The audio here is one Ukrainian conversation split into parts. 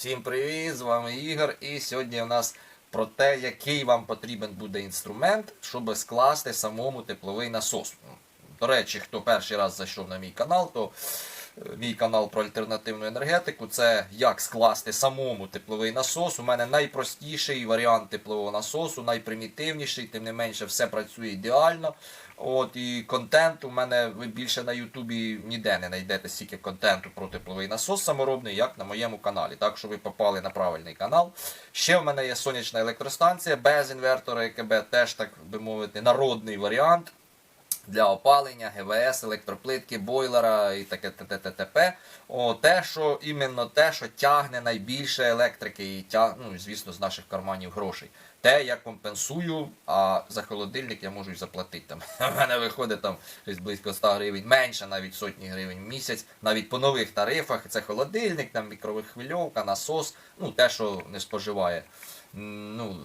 Всім привіт! З вами Ігор. І сьогодні у нас про те, який вам потрібен буде інструмент, щоб скласти самому тепловий насос. До речі, хто перший раз зайшов на мій канал, то мій канал про альтернативну енергетику це як скласти самому тепловий насос. У мене найпростіший варіант теплового насосу, найпримітивніший, тим не менше, все працює ідеально. От і контент у мене ви більше на Ютубі ніде не знайдете стільки контенту про тепловий насос саморобний, як на моєму каналі. Так що ви попали на правильний канал. Ще в мене є сонячна електростанція без інвертора ЕКБ, теж так би мовити, народний варіант для опалення, ГВС, електроплитки, бойлера і таке т.т.т.п. О, те, що іменно те, що тягне найбільше електрики і тяг, ну, звісно, з наших карманів грошей. Те я компенсую, а за холодильник я можу й заплатити. Там. У мене виходить там щось близько 100 гривень, менше навіть сотні гривень в місяць, навіть по нових тарифах. Це холодильник, там мікровихвильовка, насос, ну те, що не споживає. Ну,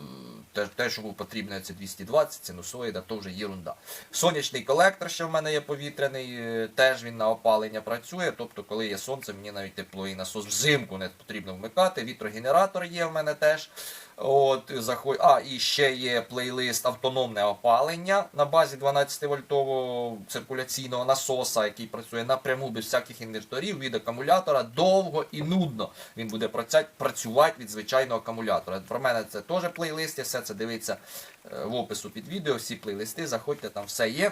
те, те, що потрібно, це 220, синусоїда, то вже єрунда. Сонячний колектор ще в мене є повітряний, е, теж він на опалення працює. Тобто, коли є сонце, мені навіть тепловий насос взимку не потрібно вмикати. Вітрогенератор є в мене теж. От, заход... А, і ще є плейлист автономне опалення на базі 12-вольтового циркуляційного насоса, який працює напряму без всяких інверторів від акумулятора довго і нудно. Він буде працювати від звичайного акумулятора. Про мене це теж плейлист, все це дивиться е, в опису під відео, всі плейлисти, заходьте, там все є.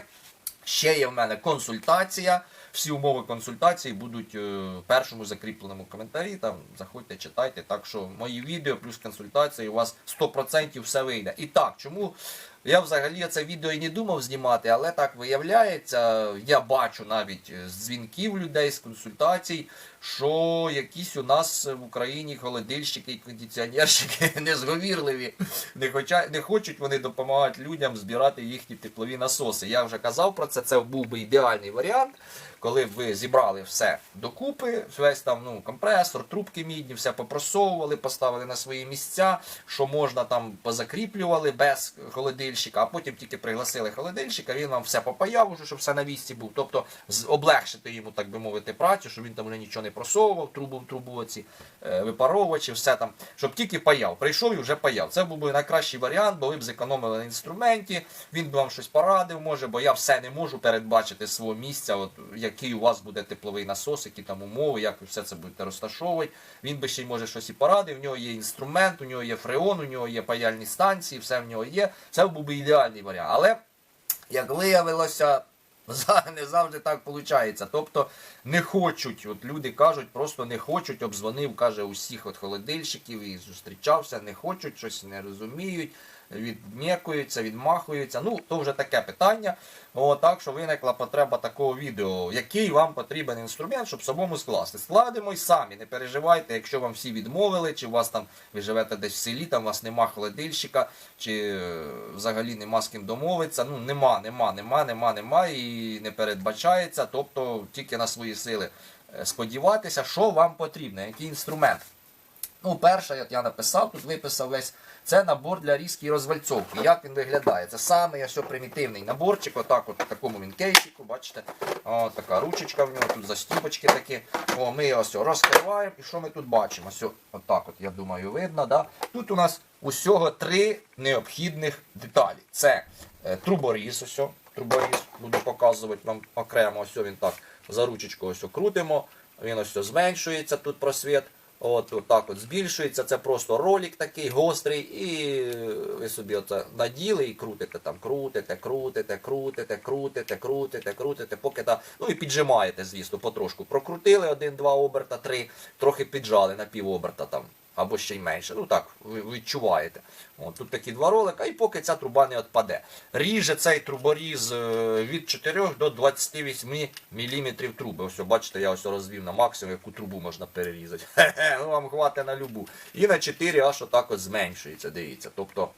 Ще є в мене консультація. Всі умови консультації будуть е, першому закріпленому коментарі. Там заходьте, читайте. Так що мої відео плюс консультації у вас 100% все вийде. І так, чому я взагалі це відео і не думав знімати, але так виявляється, я бачу навіть е, з дзвінків людей, з консультацій, що якісь у нас в Україні холодильщики і кондиціонерщики незговірливі. Не, хоча, не хочуть вони допомагати людям збирати їхні теплові насоси. Я вже казав про це, це був би ідеальний варіант. Коли ви зібрали все докупи, весь там ну, компресор, трубки мідні, все попросовували, поставили на свої місця, що можна там позакріплювали без холодильщика, а потім тільки пригласили холодильщика, він вам все попаяв, уже, щоб все на місці був. Тобто облегшити йому, так би мовити, працю, щоб він там вже нічого не просовував, трубу в трубу оці е, випаровувачі, все там, щоб тільки паяв. Прийшов і вже паяв. Це був би найкращий варіант, бо ви б зекономили на інструменті, він би вам щось порадив, може, бо я все не можу передбачити свого місця, от, який у вас буде тепловий насос, які там умови, як ви все це будете розташовувати. Він би ще й може щось і порадив. В нього є інструмент, у нього є фреон, у нього є паяльні станції, все в нього є. Це був би ідеальний варіант. Але як виявилося, не завжди так виходить. Тобто не хочуть, от люди кажуть, просто не хочуть, обдзвонив, каже, усіх от холодильщиків і зустрічався, не хочуть, щось не розуміють, відм'якуються, відмахуються. Ну, то вже таке питання. О, так що виникла потреба такого відео. Який вам потрібен інструмент, щоб самому скласти? Складемо й самі, не переживайте, якщо вам всі відмовили, чи у вас там ви живете десь в селі, там у вас нема холодильщика, чи е, взагалі нема з ким домовитися. Ну нема, нема, нема, нема, нема і не передбачається. Тобто тільки на свої сили е, сподіватися, що вам потрібно, який інструмент. Ну, перше, як я написав, тут виписав весь це набор для різки і розвальцовки. Як він виглядає? Це самий ось примітивний наборчик, отак от в такому він кейсику, бачите, о, така ручечка в нього, тут застіпочки такі. О, ми його ось розкриваємо. І що ми тут бачимо? Ось, отак от, я думаю, видно. Да? Тут у нас усього три необхідних деталі. Це е, труборіз, ось, труборіз, буду показувати вам окремо, ось він так за ручечку ось крутимо, він ось зменшується, тут просвіт. От, от так от збільшується, це просто ролик такий гострий, і ви собі оце наділи і крутите там, крутите, крутите, крутите, крутите, крутите, крутите, поки та, ну і піджимаєте, звісно, потрошку. Прокрутили один-два оберта, три, трохи піджали на пів оберта там, або ще й менше. Ну так, ви відчуваєте. От, тут такі два ролика, і поки ця труба не відпаде. Ріже цей труборіз е, від 4 до 28 мм труби. Ось, бачите, я ось розвів на максимум, яку трубу можна перерізати. Хе-хе, ну вам хватить на любу. І на 4 аж отак от зменшується, дивіться. Тобто,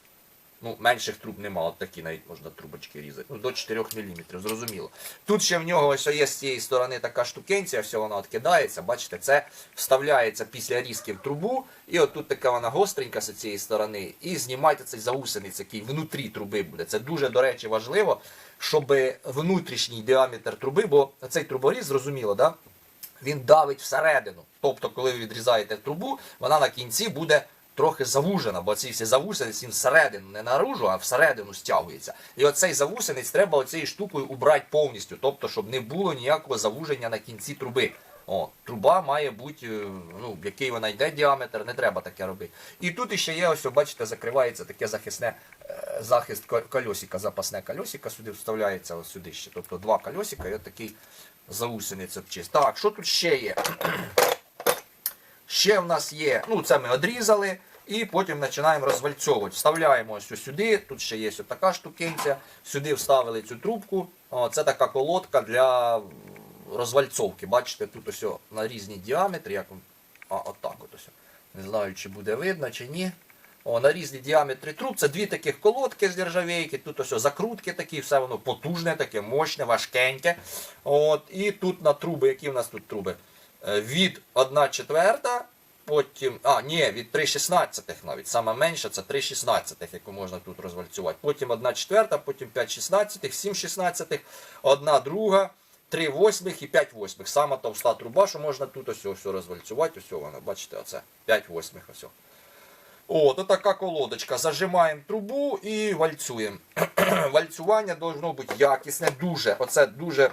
ну, менших труб нема, от такі навіть можна трубочки різати. Ну, до 4 мм, зрозуміло. Тут ще в нього ось є з цієї сторони така штукенція, все вона відкидається. Бачите, це вставляється після різки в трубу, і от тут така вона гостренька з цієї сторони. І знімайте цей заусениць, який внутрі труби буде. Це дуже, до речі, важливо, щоб внутрішній діаметр труби, бо цей труборіз, зрозуміло, да? він давить всередину. Тобто, коли ви відрізаєте трубу, вона на кінці буде трохи завужена, бо всі завусениць він всередину, не наружу, а всередину стягується. І оцей завусенець треба оцією штукою убрати повністю, тобто, щоб не було ніякого завуження на кінці труби. О, труба має бути, е, ну, який вона йде діаметр, не треба таке робити. І тут іще є, ось, бачите, закривається таке захисне е, захист ко- кольосика, запасне кольосика сюди вставляється ось сюди ще. Тобто два кольосика і от такий заусениця чист. Так, що тут ще є? Ще в нас є, ну це ми одрізали, і потім починаємо розвальцьовувати. Вставляємо ось сюди, тут ще є ось така штукенця, сюди вставили цю трубку. Це така колодка для розвальцовки. Бачите, тут ось на різні діаметри, як а, отак от ось. Не знаю, чи буде видно, чи ні. О, на різні діаметри труб. Це дві таких колодки з нержавейки. Тут ось закрутки такі, все воно потужне, таке, мощне, важкеньке. От, і тут на труби, які в нас тут труби? Е, Від 1 четверта, потім. А, ні, від 3,16 навіть. Саме менше це 3,16, яку можна тут розвальцювати. Потім 1 четверта, потім 5 16, 7 16, 1 друга. 3 восьмих і 5 восьмих. Сама товста труба, що можна тут ось ось розвальцювати. Ось вона, бачите, оце 5 восьмих. Ось. От, отака колодочка. Зажимаємо трубу і вальцюємо. Вальцювання должно бути якісне, дуже. Оце дуже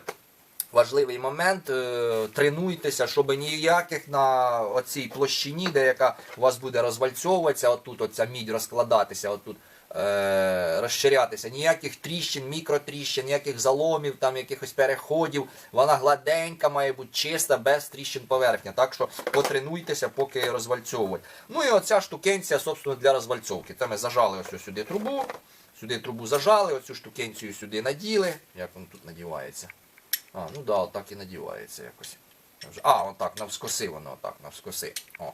важливий момент. Е, Тренуйтеся, щоб ніяких на оцій площині, де яка у вас буде розвальцьовуватися, отут оця мідь розкладатися, отут е, розширятися. Ніяких тріщин, мікротріщин, ніяких заломів, там якихось переходів. Вона гладенька, має бути чиста, без тріщин поверхня. Так що потренуйтеся, поки розвальцьовувати. Ну і оця штукенція, собственно, для розвальцовки. Це ми зажали ось сюди трубу. Сюди трубу зажали, оцю штукенцію сюди наділи. Як воно тут надівається? А, ну да, отак і надівається якось. А, отак, навскоси воно, отак, навскоси. О,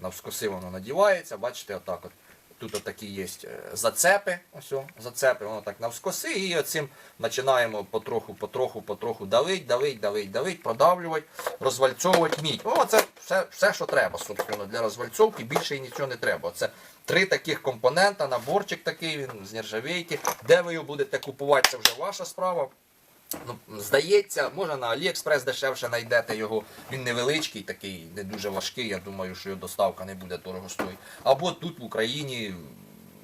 навскоси воно надівається, бачите, отак от. Тут отакі є е, зацепи, ось зацепи, воно так навскоси, і оцим починаємо потроху, потроху, потроху давить, давить, давить, давить, продавлювати, розвальцовувати мідь. О, це все, все, що треба, собственно, для розвальцовки, більше нічого не треба. Це три таких компонента, наборчик такий, він з нержавейки. Де ви його будете купувати, це вже ваша справа. Ну, здається, може на Аліекспрес дешевше знайдете його. Він невеличкий, такий, не дуже важкий. Я думаю, що його доставка не буде дорого стоїть. Або тут в Україні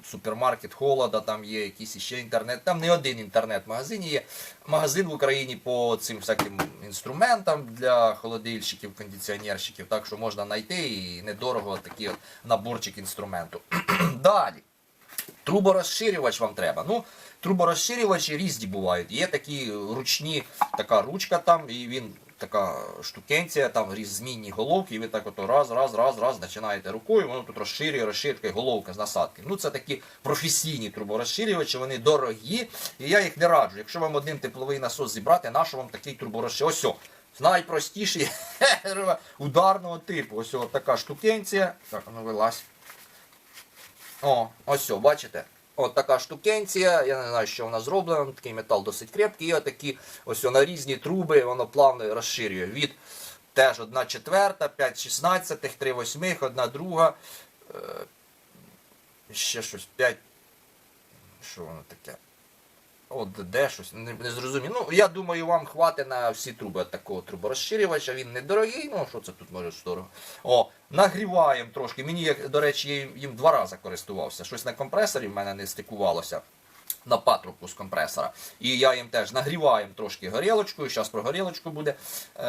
супермаркет холода, там є якийсь іще інтернет. Там не один інтернет-магазин є. Магазин в Україні по цим всяким інструментам для холодильщиків, кондиціонерщиків. Так що можна знайти і недорого такий от наборчик інструменту. Далі. Труборозширювач вам треба. Ну, труборозширювачі різні бувають. Є такі ручні, така ручка там, і він така штукенція, там різ- змінні головки, і ви так ото раз, раз, раз, раз починаєте рукою, воно тут розширює, розширює така головка з насадки. Ну, це такі професійні труборозширювачі, вони дорогі, і я їх не раджу. Якщо вам один тепловий насос зібрати, на що вам такий труборозширювач? Ось найпростіший ударного типу. Ось така штукенція. Так, ну вилазь. О, ось о, бачите? От така штукенція, я не знаю, що вона зроблена, такий метал досить крепкий, і отакі ось на різні труби воно плавно розширює. Від теж 1 четверта, 5 шістнадцятих, 3 восьмих, 1 друга, е, ще щось 5. Що воно таке? От де щось, не, не зрозумів. Ну, я думаю, вам хватить на всі труби такого труборозширювача. Він недорогий, ну що це тут може дорого. О, нагріваємо трошки. Мені, як, до речі, їм два рази користувався. Щось на компресорі в мене не стикувалося. На патрубку з компресора. І я їм теж нагріваємо трошки горілочкою, зараз про горілочку буде. Е,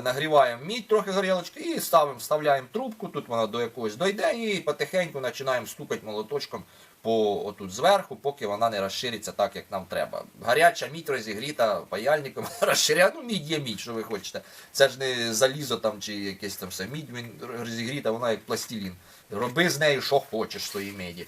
нагріваємо мідь трохи горілочки і ставимо, вставляємо трубку, тут вона до якогось дойде, і потихеньку починаємо стукати молоточком по отут зверху, поки вона не розшириться так, як нам треба. Гаряча мідь розігріта паяльником, розширяє, ну мідь є мідь, що ви хочете. Це ж не залізо там чи якесь там все. Мідь він розігріта, вона як пластилін. Роби з нею, що хочеш з меді.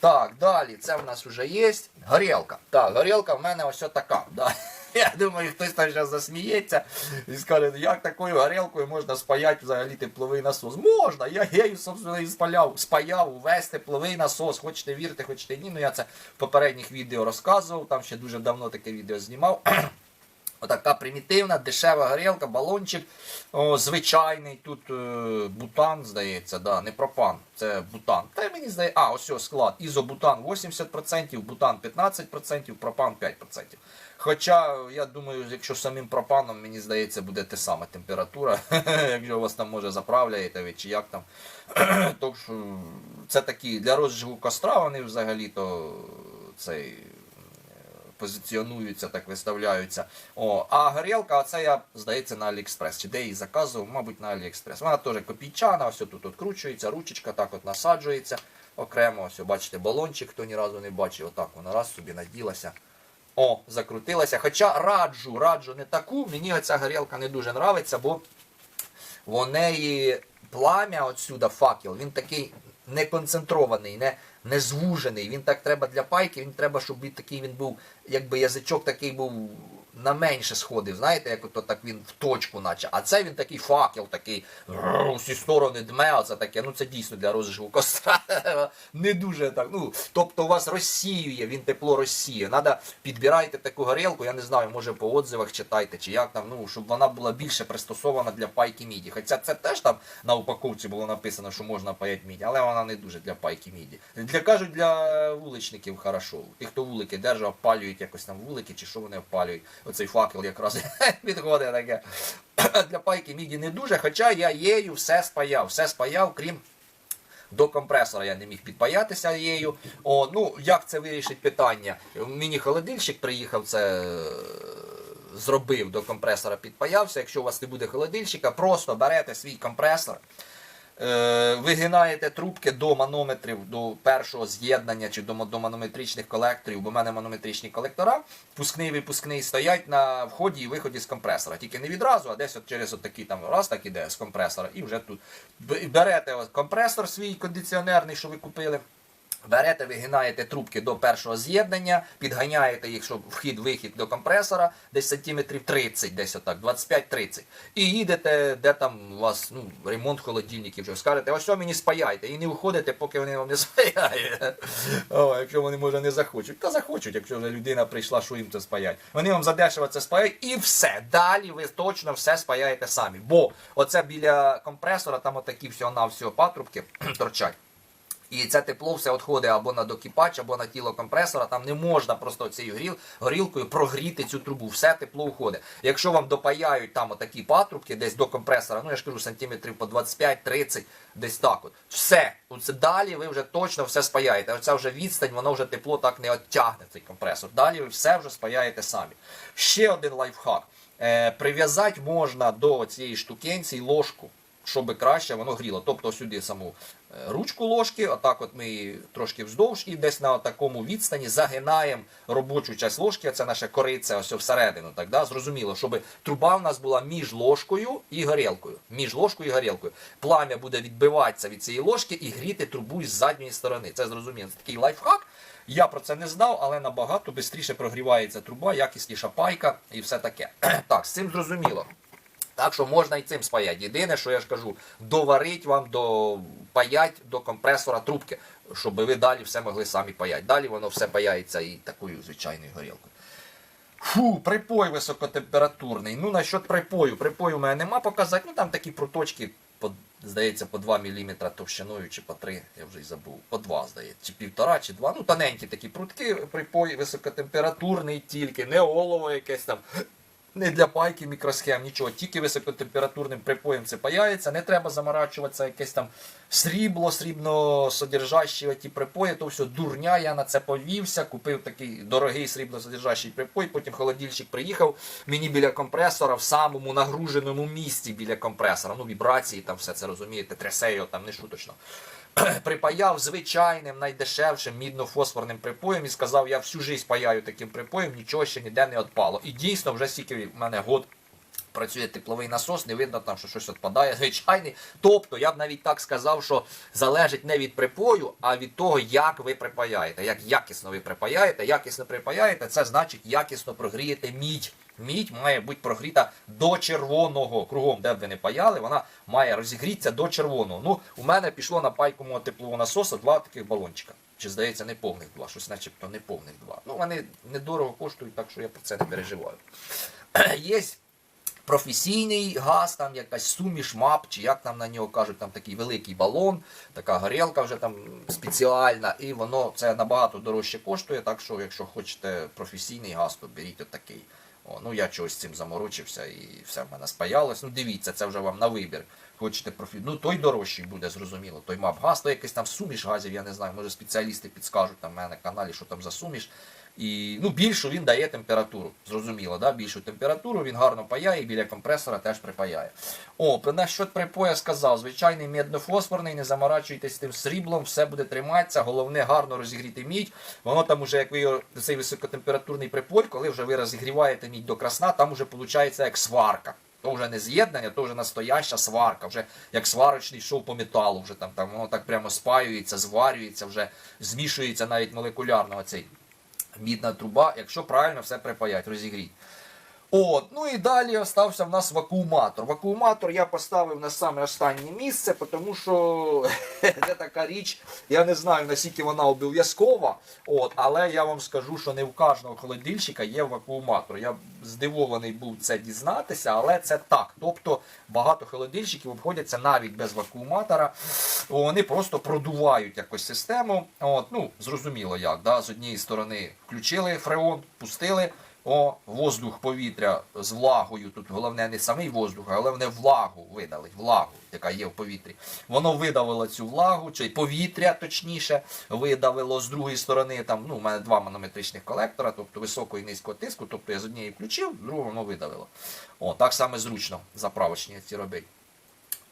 Так, далі, це в нас вже є. Горілка. Так, горілка в мене ось така. Да. Я думаю, хтось там зараз засміється і скаже, «Ну, як такою горілкою можна спаяти взагалі тепловий насос. Можна, я її, собственно, і спаляв, спаяв увесь тепловий насос. Хочете вірте, хочете ні. Ну я це в попередніх відео розказував, там ще дуже давно таке відео знімав. Отака примітивна, дешева горілка, балончик о, звичайний. Тут е, бутан, здається, да, не пропан, це бутан. Та мені здається, а, ось ось склад. Ізобутан 80%, бутан 15%, пропан 5%. Хоча, я думаю, якщо самим пропаном, мені здається, буде те саме температура, якщо вас там може заправляєте чи як там. То це такі для розжигу костра вони взагалі-то цей позиціонуються, так виставляються. О, а горілка, оце я, здається, на Аліекспрес. Чи де її заказував, мабуть, на Аліекспрес. Вона теж копійчана, ось тут откручується, ручечка так от насаджується окремо. Ось, бачите, балончик, хто ні разу не бачив, отак вона раз собі наділася. О, закрутилася. Хоча раджу, раджу не таку. Мені оця горілка не дуже нравиться, бо в неї плам'я отсюда, факел, він такий не концентрований, не, не звужений. Він так треба для пайки, він треба, щоб він такий він був, якби язичок такий був на менше сходив. Знаєте, як ото так він в точку, наче. А це він такий факел, такий усі сторони дме, оце таке. Ну це дійсно для розжигу костра. Не дуже так. Ну, тобто у вас розсіює, він тепло розсіює. Надо підбирайте таку горілку, я не знаю, може по отзивах читайте, чи як там, ну, щоб вона була більше пристосована для пайки міді. Хоча це теж там на упаковці було написано, що можна паяти міді, але вона не дуже для пайки міді. Для кажуть, для вуличників хорошо. Ті, хто вулики держать, опалюють якось там вулики, чи що вони опалюють. Оцей факел якраз підходить таке. Для пайки міді не дуже, хоча я єю все спаяв, все спаяв, крім. До компресора я не міг підпаятися її. О, ну як це вирішить питання? Мені холодильщик приїхав, це е, зробив до компресора, підпаявся. Якщо у вас не буде холодильщика, просто берете свій компресор, вигинаєте трубки до манометрів, до першого з'єднання чи до, до манометричних колекторів, бо в мене манометричні колектора, впускний випускний стоять на вході і виході з компресора. Тільки не відразу, а десь от через отакий там раз так іде з компресора, і вже тут берете от компресор свій кондиціонерний, що ви купили. Берете, вигинаєте трубки до першого з'єднання, підганяєте їх, щоб вхід-вихід до компресора, десь сантиметрів 30, десь отак, 25-30. І їдете, де там у вас ну, ремонт холодильників, вже скажете, ось що мені спаяйте. І не виходите, поки вони вам не спаяють. Якщо вони, може, не захочуть. Та захочуть, якщо вже людина прийшла, що їм це спаять. Вони вам задешево це спаяють і все. Далі ви точно все спаяєте самі. Бо оце біля компресора, там отакі всього-навсього патрубки торчать. І це тепло все відходить або на докіпач, або на тіло компресора. Там не можна просто цією горіл, горілкою прогріти цю трубу. Все тепло уходить. Якщо вам допаяють там отакі патрубки, десь до компресора, ну я ж кажу, сантиметрів по 25-30, десь так от. Все. Оце далі ви вже точно все спаяєте. Оця вже відстань, воно вже тепло так не оттягне цей компресор. Далі ви все вже спаяєте самі. Ще один лайфхак. Е, прив'язати можна до цієї штукенці ложку щоб краще воно гріло. Тобто сюди саму е, ручку ложки, отак от ми її трошки вздовж і десь на такому відстані загинаємо робочу часть ложки, це наша кориця ось всередину. Так, да? Зрозуміло, щоб труба в нас була між ложкою і горілкою. Між ложкою і горілкою. Плам'я буде відбиватися від цієї ложки і гріти трубу з задньої сторони. Це зрозуміло. Це такий лайфхак. Я про це не знав, але набагато швидше прогрівається труба, якісніша пайка і все таке. Так, з цим зрозуміло. Так що можна і цим спаяти. Єдине, що я ж кажу, доварить вам паять до компресора трубки, щоб ви далі все могли самі паяти. Далі воно все паяється і такою звичайною горілкою. Фу, припой високотемпературний. Ну, насчет припою. Припою у мене нема показати. Ну там такі проточки, по, здається, по 2 мм товщиною чи по 3, я вже й забув. По 2, здається, чи півтора, чи 2. Ну, тоненькі такі прутки, припой високотемпературний тільки, не олово якесь там. Не для пайки мікросхем, нічого, тільки високотемпературним припоєм це паяється, не треба заморачуватися, якесь там срібло, срібно-содержащі ті припої, то все дурня, я на це повівся, купив такий дорогий срібно-содержащий припой, потім холодильщик приїхав, мені біля компресора, в самому нагруженому місці біля компресора, ну вібрації там все це розумієте, трясе там не шуточно. Припаяв звичайним, найдешевшим мідно-фосфорним припоєм і сказав, я всю жизнь паяю таким припоєм, нічого ще ніде не відпало. І дійсно, вже стільки в мене год працює тепловий насос, не видно там, що щось відпадає, звичайний. Тобто, я б навіть так сказав, що залежить не від припою, а від того, як ви припаяєте. Як якісно ви припаяєте, якісно припаяєте, це значить якісно прогрієте мідь. Мідь має бути прогріта до червоного. Кругом, де б ви не паяли, вона має розігрітися до червоного. Ну, у мене пішло на пайку теплового насоса два таких балончика. Чи здається, не повних два, щось начебто не повних два. Ну, вони недорого коштують, так що я про це не переживаю. є професійний газ, там якась суміш, мап, чи як там на нього кажуть, там такий великий балон, така горілка вже там спеціальна, і воно це набагато дорожче коштує. Так що, якщо хочете професійний газ, то беріть отакий. О, ну я чогось цим заморочився і все в мене спаялось. Ну дивіться, це вже вам на вибір. Хочете профі... Ну той дорожчий буде, зрозуміло. Той мав газ, то якийсь там суміш газів, я не знаю, може спеціалісти підскажуть там в мене на каналі, що там за суміш. І ну, більшу він дає температуру. Зрозуміло, да? більшу температуру, він гарно паяє і біля компресора теж припаяє. О, про насчет припоя сказав, звичайний медно-фосфорний, не заморачуйтесь тим сріблом, все буде триматися, головне гарно розігріти мідь. Воно там уже, як ви цей високотемпературний припой, коли вже ви розігріваєте мідь до красна, там вже виходить як сварка. То вже не з'єднання, то вже настояща сварка, вже як сварочний шов по металу, вже там, там воно так прямо спаюється, зварюється, вже змішується навіть молекулярно оцей мідна труба, якщо правильно все припаять, розігріть. От, ну і далі остався в нас вакууматор. Вакууматор я поставив на саме останнє місце, тому що це така річ, я не знаю наскільки вона обов'язкова, але я вам скажу, що не в кожного холодильщика є вакууматор. Я здивований був це дізнатися, але це так. Тобто багато холодильщиків обходяться навіть без вакууматора. Вони просто продувають якось систему. От, ну, зрозуміло як. Да? З однієї сторони включили фреон, пустили. О, воздух, повітря з влагою. Тут головне не самий воздух, а головне влагу видали, влагу, яка є в повітрі. Воно видавило цю влагу, чи повітря точніше, видавило з другої сторони. Там, ну, у мене два манометричних колектора, тобто високого і низького тиску. Тобто я з однієї включив, з другого воно видавило. О, так само зручно заправочні ці робити.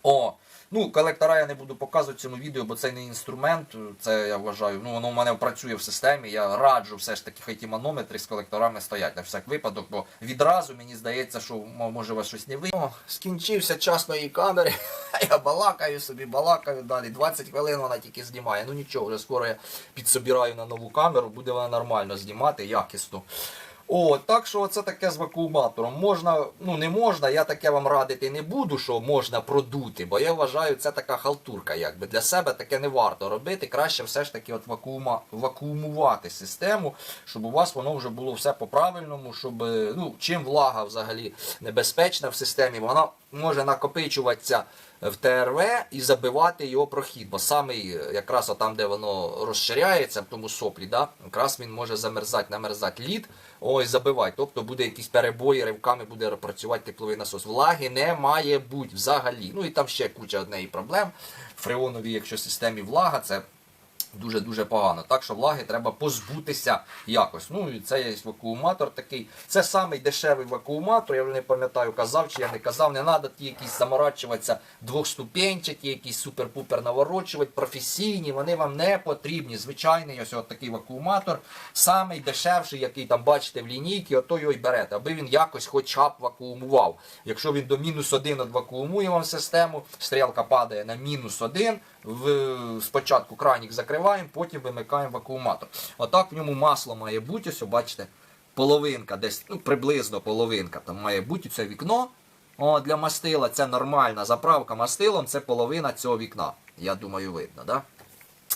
О, ну колектора я не буду показувати в цьому відео, бо це не інструмент. Це я вважаю. Ну воно в мене працює в системі. Я раджу все ж таки, хай ті манометри з колекторами стоять на всяк випадок, бо відразу мені здається, що може у вас щось не вийде. Скінчився час моєї камери. Я балакаю собі, балакаю далі. 20 хвилин вона тільки знімає. Ну нічого, вже скоро я підсобираю на нову камеру, буде вона нормально знімати, якісно. О, так що це таке з вакууматором. Можна, ну не можна, я таке вам радити не буду, що можна продути, бо я вважаю, це така халтурка. Якби для себе таке не варто робити. Краще все ж таки от вакуума, вакуумувати систему, щоб у вас воно вже було все по-правильному, щоб е, ну, чим влага взагалі небезпечна в системі, вона може накопичуватися в ТРВ і забивати його прохід. Бо саме якраз там, де воно розширяється, в тому соплі, да, якраз він може замерзати, намерзати лід, ой, забивати. Тобто буде якісь перебої, ривками буде працювати тепловий насос. Влаги не має бути взагалі. Ну і там ще куча однеї проблем. В фреоновій, якщо системі влага, це дуже-дуже погано. Так що влаги треба позбутися якось. Ну і це є вакууматор такий. Це самий дешевий вакууматор. Я вже не пам'ятаю, казав чи я не казав. Не треба ті якісь заморачуватися двохступенчаті, якісь супер-пупер наворочувати, професійні. Вони вам не потрібні. Звичайний ось такий вакууматор. Самий дешевший, який там бачите в лінійці, ото його й берете, аби він якось хоча б вакуумував. Якщо він до мінус один вакуумує вам систему, стрілка падає на мінус один. В, спочатку кранік закриваємо, потім вимикаємо вакууматор. Отак в ньому масло має бути, ось, бачите, половинка, десь ну, приблизно половинка. Там має бути це вікно. О, для мастила це нормальна заправка мастилом, це половина цього вікна. Я думаю, видно, да?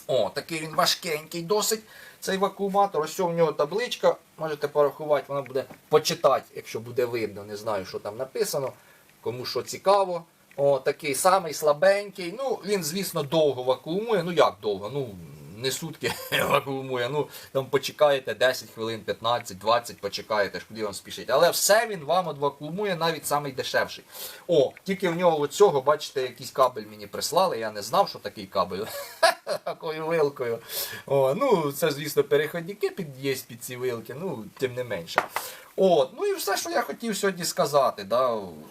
О, такий він важкенький досить. Цей вакууматор, ось у нього табличка, можете порахувати, вона буде почитати, якщо буде видно, не знаю, що там написано. Кому що цікаво. О, такий самий слабенький. Ну, він, звісно, довго вакуумує. Ну як довго? Ну, не сутки вакуумує. Ну, там почекаєте 10 хвилин, 15, 20, почекаєте, куди вам спішить. Але все він вам от вакуумує, навіть самий дешевший. О, тільки в нього оцього, бачите, якийсь кабель мені прислали. Я не знав, що такий кабель. Такою вилкою. О, ну, це, звісно, переходники під є під ці вилки, ну, тим не менше. От, ну і все, що я хотів сьогодні сказати. Да?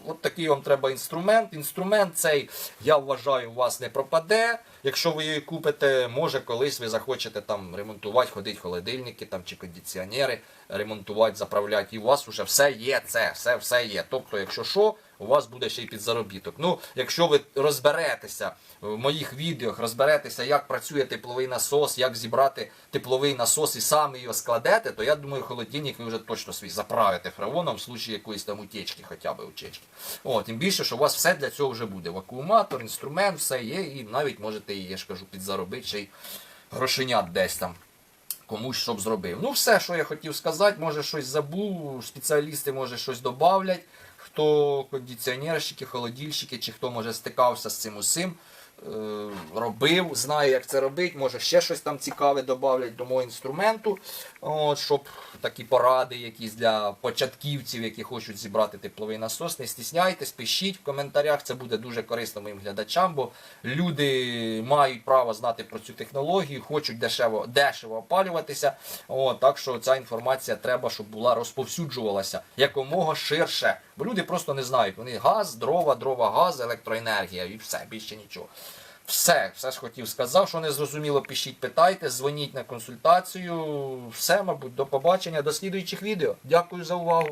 От такий вам треба інструмент. Інструмент цей, я вважаю, у вас не пропаде. Якщо ви її купите, може колись ви захочете там ремонтувати, ходити холодильники там, чи кондиціонери, ремонтувати, заправляти. І у вас вже все є це, все, все є. Тобто, якщо що, у вас буде ще й підзаробіток. Ну, якщо ви розберетеся в моїх відео, розберетеся, як працює тепловий насос, як зібрати тепловий насос і самі його складете, то я думаю, холодильник ви вже точно свій заправите фреоном в случаї якоїсь там утечки, хоча б утечки. О, тим більше, що у вас все для цього вже буде. Вакууматор, інструмент, все є, і навіть можете, я ж кажу, підзаробити ще й грошенят десь там. комусь щоб зробив. Ну, все, що я хотів сказати, може щось забув, спеціалісти може щось додавлять. Хто кондиціонерщики, холодильщики, чи хто може стикався з цим усім, робив, знає, як це робити, може ще щось там цікаве додавлять до мого інструменту, от, щоб такі поради якісь для початківців, які хочуть зібрати тепловий насос. Не стісняйтесь, пишіть в коментарях, це буде дуже корисно моїм глядачам, бо люди мають право знати про цю технологію, хочуть дешево, дешево опалюватися. От, так що ця інформація треба, щоб була розповсюджувалася якомога ширше. Бо люди просто не знають. Вони газ, дрова, дрова, газ, електроенергія і все, більше нічого. Все, все ж хотів сказав, що не зрозуміло, пишіть, питайте, дзвоніть на консультацію. Все, мабуть, до побачення, до слідуючих відео. Дякую за увагу.